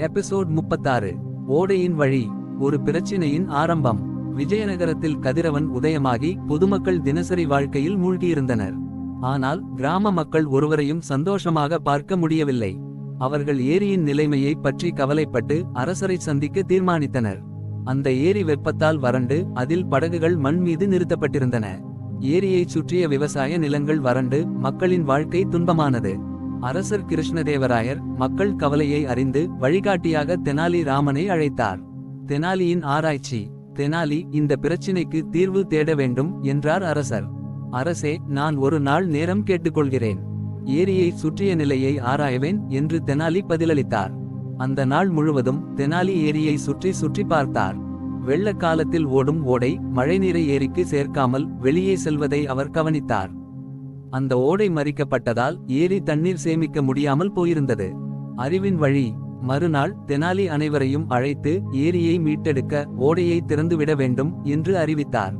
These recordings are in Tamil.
எபிசோட் முப்பத்தாறு. ஓடையின் வழி ஒரு பிரச்சினையின் ஆரம்பம். விஜயநகரத்தில் கதிரவன் உதயமாகி பொதுமக்கள் தினசரி வாழ்க்கையில் மூழ்கியிருந்தனர். ஆனால் கிராம மக்கள் ஒருவரையும் சந்தோஷமாக பார்க்க முடியவில்லை. அவர்கள் ஏரியின் நிலைமையை பற்றி கவலைப்பட்டு அரசரை சந்திக்க தீர்மானித்தனர். அந்த ஏரி வெப்பத்தால் வறண்டு அதில் படகுகள் மண் மீது நிறுத்தப்பட்டிருந்தன. ஏரியைச் சுற்றிய விவசாய நிலங்கள் வறண்டு மக்களின் வாழ்க்கை துன்பமானது. அரசர் கிருஷ்ணதேவராயர் மக்கள் கவலையை அறிந்து வழிகாட்டியாக தெனாலி ராமனை அழைத்தார். தெனாலியின் ஆராய்ச்சி தெனாலி இந்த பிரச்சினைக்கு தீர்வு தேட வேண்டும் என்றார் அரசர். அரசே நான் ஒரு நாள் நேரம் கேட்டுக்கொள்கிறேன். ஏரியை சுற்றிய நிலையை ஆராயவேன் என்று தெனாலி பதிலளித்தார். அந்த நாள் முழுவதும் தெனாலி ஏரியை சுற்றி சுற்றி பார்த்தார். வெள்ள காலத்தில் ஓடும் ஓடை மழைநீரை ஏரிக்கு சேர்க்காமல் வெளியே செல்வதை அவர் கவனித்தார். அந்த ஓடை மறிக்கப்பட்டதால் ஏரி தண்ணீர் சேமிக்க முடியாமல் போயிருந்தது. அறிவின் வழி மறுநாள் தெனாலி அனைவரையும் அழைத்து ஏரியை மீட்டெடுக்க ஓடையை திறந்துவிட வேண்டும் என்று அறிவித்தார்.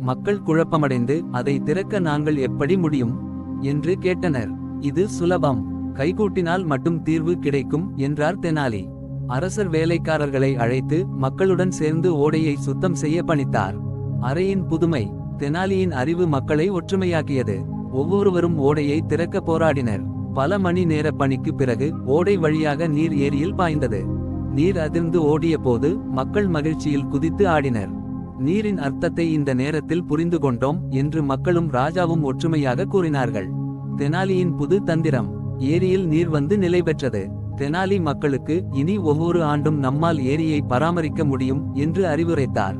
மக்கள் குழப்பமடைந்து அதை திறக்க நாங்கள் எப்படி முடியும்? என்று கேட்டனர். இது சுலபம். கைகூட்டினால் மட்டும் தீர்வு கிடைக்கும் என்றார் தெனாலி. அரசர் வேலைக்காரர்களை அழைத்து மக்களுடன் சேர்ந்து ஓடையை சுத்தம் செய்ய பணித்தார். அறையின் புதுமை. தெனாலியின் அறிவு மக்களை ஒற்றுமையாக்கியது. ஒவ்வொருவரும் ஓடையை திறக்க போராடினர். பல மணி நேர பணிக்கு பிறகு ஓடை வழியாக நீர் ஏரியில் பாய்ந்தது. நீர் அதிர்ந்து ஓடிய போது மக்கள் மகிழ்ச்சியில் குதித்து ஆடினர். நீரின் அர்த்தத்தை இந்த நேரத்தில் புரிந்து கொண்டோம் என்று மக்களும் ராஜாவும் ஒற்றுமையாக கூறினார்கள். தெனாலியின் புது தந்திரம் ஏரியில் நீர் வந்து நிலை பெற்றது. தெனாலி மக்களுக்கு இனி ஒவ்வொரு ஆண்டும் நம்மால் ஏரியை பராமரிக்க முடியும் என்று அறிவுரைத்தார்.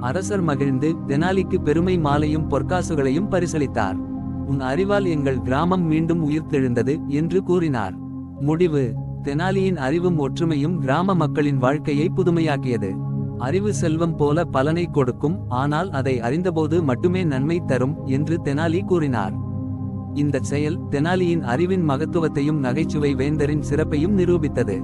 அரசர் மகிழ்ந்து தெனாலிக்கு பெருமை மாலையும் பொற்காசுகளையும் பரிசளித்தார். உன் அறிவால் எங்கள் கிராமம் மீண்டும் உயிர்த்தெழுந்தது என்று கூறினார். முடிவு. தெனாலியின் அறிவும் ஒற்றுமையும் கிராம மக்களின் வாழ்க்கையை புதுமையாக்கியது. அறிவு செல்வம் போல பலனை கொடுக்கும் ஆனால் அதை அறிந்தபோது மட்டுமே நன்மை தரும் என்று தெனாலி கூறினார். இந்த செயல் தெனாலியின் அறிவின் மகத்துவத்தையும் நகைச்சுவை வேந்தரின் சிறப்பையும் நிரூபித்தது.